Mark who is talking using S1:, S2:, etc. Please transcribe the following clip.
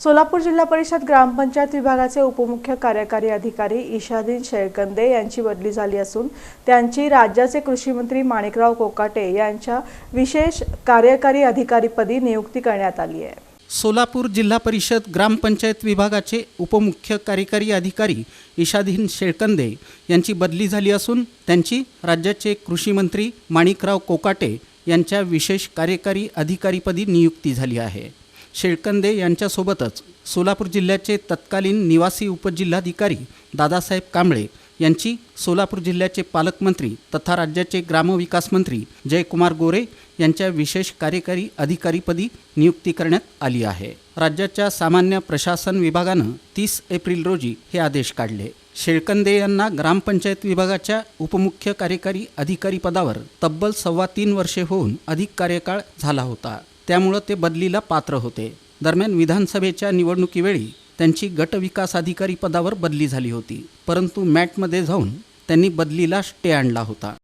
S1: सोलापूर जिल्हा परिषद ग्रामपंचायत विभागाचे उपमुख्य कार्यकारी अधिकारी ईशादीन शेळकंदे यांची बदली झाली असून त्यांची राज्याचे कृषी मंत्री माणिकराव कोकाटे यांच्या विशेष कार्यकारी अधिकारीपदी नियुक्ती करण्यात आली आहे.
S2: सोलापूर जिल्हा परिषद ग्रामपंचायत विभागाचे उपमुख्य कार्यकारी अधिकारी ईशाधीन शेळकंदे यांची बदली झाली असून त्यांची राज्याचे कृषी मंत्री माणिकराव कोकाटे यांच्या विशेष कार्यकारी अधिकारीपदी नियुक्ती झाली आहे. शेळकंदे यांच्यासोबतच सोलापूर जिल्ह्याचे तत्कालीन निवासी उपजिल्हाधिकारी दादासाहेब कांबळे यांची सोलापूर जिल्ह्याचे पालकमंत्री तथा राज्याचे ग्रामविकास मंत्री जयकुमार गोरे यांच्या विशेष कार्यकारी अधिकारीपदी नियुक्ती करण्यात आली आहे. राज्याच्या सामान्य प्रशासन विभागानं तीस एप्रिल रोजी हे आदेश काढले. शेळकंदे यांना ग्रामपंचायत विभागाच्या उपमुख्य कार्यकारी अधिकारी पदावर तब्बल सव्वा तीन वर्षे होऊन अधिक कार्यकाळ झाला होता. त्यामुळं ते बदलीला पात्र होते. दरम्यान विधानसभेच्या निवडणुकीवेळी त्यांची गटविकास अधिकारी पदावर बदली झाली होती. परंतु मॅटमध्ये जाऊन त्यांनी बदलीला स्टे आणला होता.